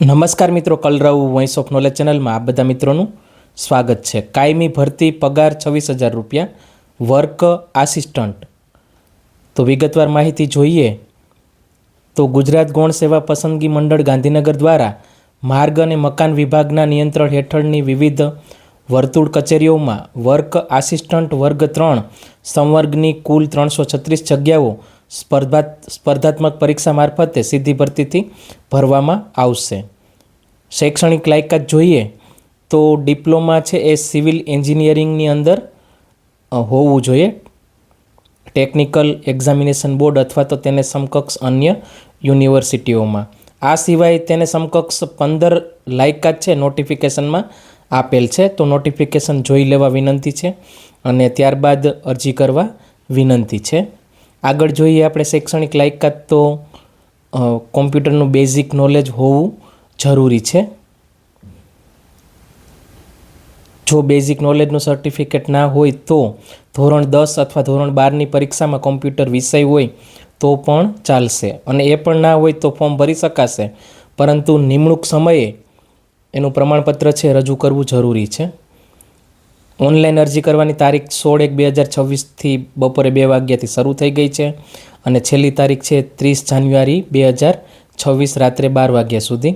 નમસ્કાર મિત્રો, કલરવ voice of knowledge ચેનલમાં આ બધા મિત્રોનું સ્વાગત છે. કાયમી ભરતી પગાર છવ્વીસ હજાર રૂપિયા, વર્ક આસિસ્ટન્ટ. તો વિગતવાર માહિતી જોઈએ તો ગુજરાત ગૌણ સેવા પસંદગી મંડળ ગાંધીનગર દ્વારા માર્ગ અને મકાન વિભાગના નિયંત્રણ હેઠળની વિવિધ વર્તુળ કચેરીઓમાં વર્ક આસિસ્ટન્ટ વર્ગ ત્રણ, સંવર્ગની કુલ ત્રણસો છત્રીસ જગ્યાઓ સ્પર્ધા સ્પર્ધાત્મક પરીક્ષા મારફતે સીધી ભરતીથી ભરવામાં આવશે. શૈક્ષણિક લાયકાત જોઈએ તો ડિપ્લોમા છે એ સિવિલ એન્જિનિયરિંગની અંદર હોવું જોઈએ. ટેકનિકલ એક્ઝામિનેશન બોર્ડ અથવા તો તેને સમકક્ષ અન્ય યુનિવર્સિટીઓમાં. આ સિવાય તેને સમકક્ષ પંદર લાયકાત છે નોટિફિકેશનમાં આપેલ છે, તો નોટિફિકેશન જોઈ લેવા વિનંતી છે અને ત્યારબાદ અરજી કરવા વિનંતી છે. આગળ જોઈએ આપણે શૈક્ષણિક લાયકાત તો કોમ્પ્યુટરનું બેઝિક નોલેજ હોવું જરૂરી છે. જો બેઝિક નોલેજનું સર્ટિફિકેટ ના હોય તો ધોરણ દસ અથવા ધોરણ બારની પરીક્ષામાં કોમ્પ્યુટર વિષય હોય તો પણ ચાલશે. અને એ પણ ના હોય તો ફોર્મ ભરી શકાશે. પરંતુ નિમણૂક સમયે એનું પ્રમાણપત્ર છે રજૂ કરવું જરૂરી છે. ઓનલાઈન અરજી કરવાની તારીખ સોળ એક બે હજાર છવ્વીસથી બપોરે બે વાગ્યાથી શરૂ થઈ ગઈ છે અને છેલ્લી તારીખ છે ત્રીસ જાન્યુઆરી બે હજાર છવ્વીસ રાત્રે બાર વાગ્યા સુધી.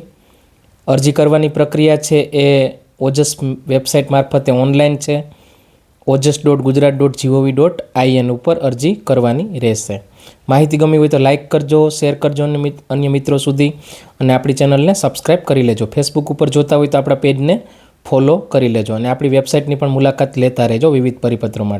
અરજી કરવાની પ્રક્રિયા છે એ ઓજસ વેબસાઇટ મારફતે ઓનલાઈન છે. OJAS dot Gujarat dot GOV dot IN ઉપર અરજી કરવાની રહેશે. માહિતી ગમી હોય તો લાઇક કરજો, શેર કરજો અને અન્ય મિત્રો સુધી. અને આપણી ચેનલને સબસ્ક્રાઈબ કરી લેજો. ફેસબુક ઉપર જોતા હોય તો આપણા પેજને ફોલો કરી લેજો અને આપણી વેબસાઇટની પણ મુલાકાત લેતા રહેજો વિવિધ પરિપત્રો માટે.